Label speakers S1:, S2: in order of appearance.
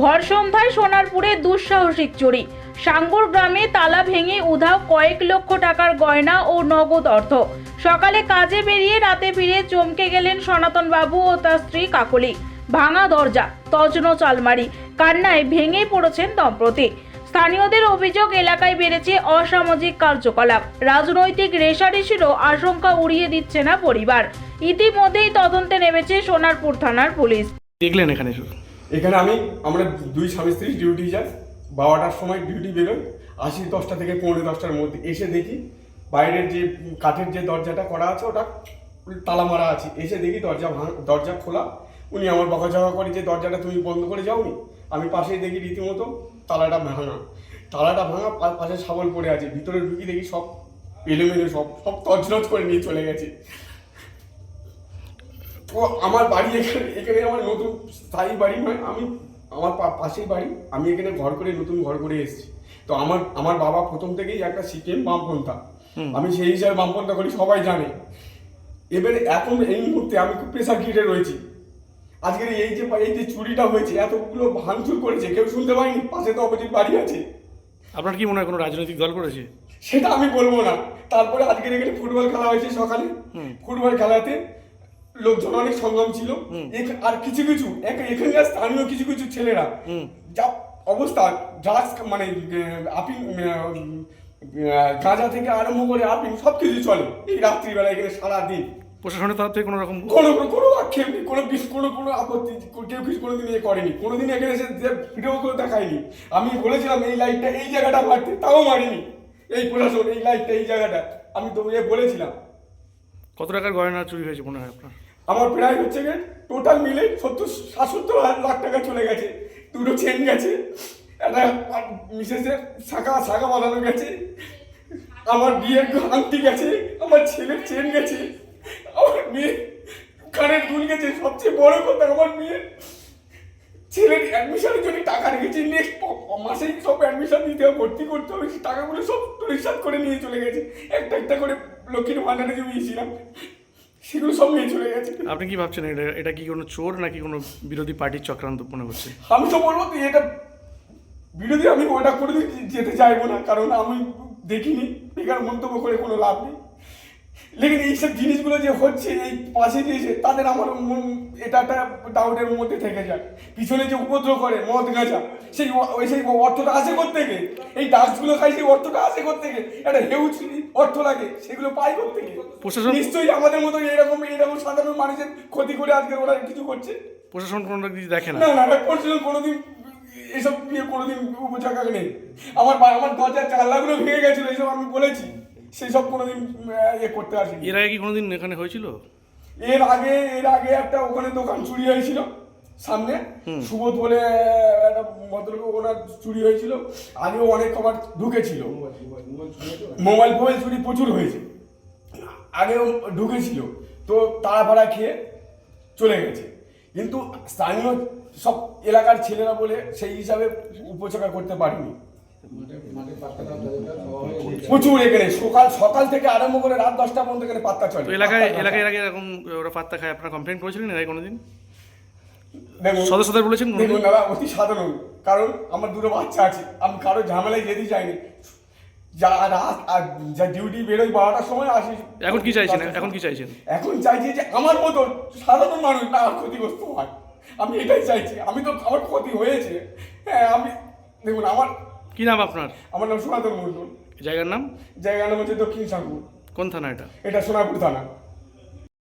S1: ভর সন্ধ্যায় সোনারপুরে দুঃসাহসিক চুরি। সাঙ্গুর গ্রামে তালা ভেঙে উধাও কয়েক লক্ষ টাকার গয়না ও নগদ অর্থ। সকালে কাজে বেরিয়ে রাতে ফিরে চমকে গেলেন সনাতন বাবু ও তার স্ত্রী কাকলি। ভাঙা দরজা তজনো চালমারি কান্নায় ভেঙে পড়েছেন দম্পতি। স্থানীয়দের অভিযোগ এলাকায় বেড়েছে অসামাজিক কার্যকলাপ। রাজনৈতিক রেশারেশিরও আশঙ্কা উড়িয়ে দিচ্ছে না পরিবার। ইতিমধ্যেই তদন্তে নেমেছে সোনারপুর থানার পুলিশ।
S2: দেখলেন এখানে
S3: এখানে আমি, আমরা দুই স্বামী স্ত্রী ডিউটি যাই, বারোটার সময় ডিউটি বেরোই আসি দশটা থেকে পনেরো দশটার মধ্যে এসে দেখি, বাইরের যে কাঠের যে দরজাটা করা আছে, ওটা তালা মারা আছে। এসে দেখি দরজা ভাঙ দরজা খোলা। উনি আমার বকাঝকা করে যে, দরজাটা তুমি বন্ধ করে যাওনি? আমি পাশেই দেখি রীতিমতো তালাটা ভাঙা। তালাটা ভাঙা পাশে শাবল পড়ে আছে। ভিতরে ঢুকি দেখি সব এলোমেলো সব সব তছনছ করে নিয়ে চলে গেছে। তো আমার বাড়ি এখানে এখানে আমার নতুন স্থায়ী বাড়ি নয় আমি আমার পা- পাশেই বাড়ি আমি এখানে ঘর করে নতুন ঘর করে এসেছি। তো আমার আমার বাবা প্রথম থেকেই একটা সিপিএম বামপন্থা। আমি সেই হিসাবে বামপন্থা করি সবাই জানে। এবারে এখন এই মুহূর্তে আমি খুব প্রেশার গিটে রয়েছি। আজকের এই যে এই যে চুরিটা হয়েছে এতগুলো ভাঙচুর করেছে কেউ শুনতে পায়নি? পাশে তো অপোজিট বাড়ি আছে।
S2: আপনার কি মনে হয় কোনো রাজনৈতিক দল করেছে?
S3: সেটা আমি বলব না। তারপরে আজকের এখানে ফুটবল খেলা হয়েছে সকালে। ফুটবল খেলাতে লোকজন অনেক সঙ্গম ছিল। আর কিছু কিছু এক- এখানকার স্থানীয় কিছু কিছু ছেলেরা যা অবস্থা ড্রাগস মানে আপিং গাঁজা থেকে আরম্ভ করে আপিং সব কিছু চলে এই রাত্রিবেলা এখানে সারাদিন।
S2: প্রশাসনের তরফ থেকে কোনো রকম
S3: কোনো কোনো কোনো আক্ষেপ নেই কোনো বিষ কোনো কোনো আপত্তি কেউ কিছু কোনোদিন ইয়ে করেনি। কোনোদিন এখানে এসে যে ভিডিও করে দেখায়নি। আমি বলেছিলাম এই লাইটটা এই জায়গাটা মারতে তাও মারিনি। এই প্রশাসন এই লাইটটা এই জায়গাটা আমি তো এ বলেছিলাম।
S2: কত টাকার গয়না চুরি হয়েছে মনে হয় আপনার?
S3: আমার প্রায় হচ্ছে গিয়ে টোটাল মিলে সত্তর, সাতসত্তর লাখ টাকা চলে গেছে। দুটো চেন গেছে, একটা মিসেসের শাখা শাখা বাঁধানো গেছে, আমার বিয়ের আংটি গেছে, আমার ছেলের চেন গেছে, আমার মেয়ে কানের দুল গেছে, সবচেয়ে বড় কথা আমার মেয়ে ছেলের অ্যাডমিশনের জন্য টাকা রেখেছি নেক্সট মাসেই সব অ্যাডমিশন দিতে হবে, ভর্তি করতে হবে টাকাগুলো সব পরিশোধ করে নিয়ে চলে গেছে, একটা একটা করে লক্ষ্মীর ভান্ডারে জমিয়েছিলাম সেগুলো সব নিয়ে চলে গেছে।
S2: আপনি কি ভাবছেন এটা এটা কি কোনো চোর নাকি কোনো বিরোধী পার্টির চক্রান্ত মনে হচ্ছে?
S3: আমি তো বলব তুই এটা বিরোধী আমি ওটা করে যেতে চাইব না কারণ আমি দেখিনি বেকার মন্তব্য করে কোনো লাভ নেই। লেকিন এইসব জিনিসগুলো যে হচ্ছে এই পাশে যে তাদের আমার মন- এটা একটা ডাউটের মধ্যে থেকে যায়। পিছনে যে উপদ্রব করে মদ গাঁজা সেই ওই সেই অর্থটা আসে থেকে এই ডাক্সগুলো খাই সেই অর্থটা আসে থেকে একটা হেউজ অর্থ লাগে সেগুলো পাই থেকে
S2: প্রশাসন-
S3: নিশ্চয়ই আমাদের মতো এরকম এরকম সাধারণ মানুষের ক্ষতি করে আজকে ওরা কিছু করছে।
S2: প্রশাসন কোনো কিছু দেখে না।
S3: না না না পরশুদিন কোনোদিন এসব নিয়ে কোনোদিন উপচাকা নেই। আমার আমার দরজার জানলাগুলো ভেঙে গেছিল এইসব আমি বলেছি। সেই সব কোনোদিন ইয়ে করতে আসিনি।
S2: এর আগে কি কোনোদিন এখানে হয়েছিল?
S3: এর আগে এর আগে একটা ওখানে দোকান চুরি হয়েছিল সামনে। সুবোধ বলে একটা ভদ্রলোক ওনার চুরি হয়েছিল। আগেও অনেক কবার ঢুকেছিল। মোবাইল ফোবাইল চুরি প্রচুর হয়েছে। আগেও ঢুকেছিল। তো তারা ভাড়া খেয়ে চলে গেছে। কিন্তু স্থানীয় সব এলাকার ছেলেরা বলে সেই হিসাবে উপচাকা করতে পারিনি। প্রচুর এখানে। সকাল সকাল থেকে আরম্ভ করে রাত দশটা পর্যন্ত এখানে পাত্তা চলে।
S2: এলাকায় এলাকায় এরকম ওরা পাত্তা খায়। আপনারা কমপ্লেন করেছিলেন এর কোনোদিন?
S3: দেখুন।
S2: সদস্যদের বলেছেন
S3: দাদা অতি সাধারণ। কারণ আমার দুটো বাচ্চা আছে। আমি কারও ঝামেলায় যেতে চাইনি। যা রাত যা ডিউটি বেরোই বারোটার সময় আসি।
S2: এখন কি চাইছেন? এখন কি চাইছেন?
S3: এখন চাইছি যে আমার মতো সাধারণ মানুষ না ক্ষতিগ্রস্ত হয়। আমি এটাই চাইছি। আমি তো আমার ক্ষতি হয়েছে। হ্যাঁ আমি দেখুন আমার
S2: কি নাম আপনার?
S3: আমার নাম সনাতন মন্ডল
S2: জায়গার নাম?
S3: জায়গার নাম হচ্ছে দক্ষিণ সাঙ্গুর
S2: কোন থানা এটা?
S3: এটা সোনাপুর থানা।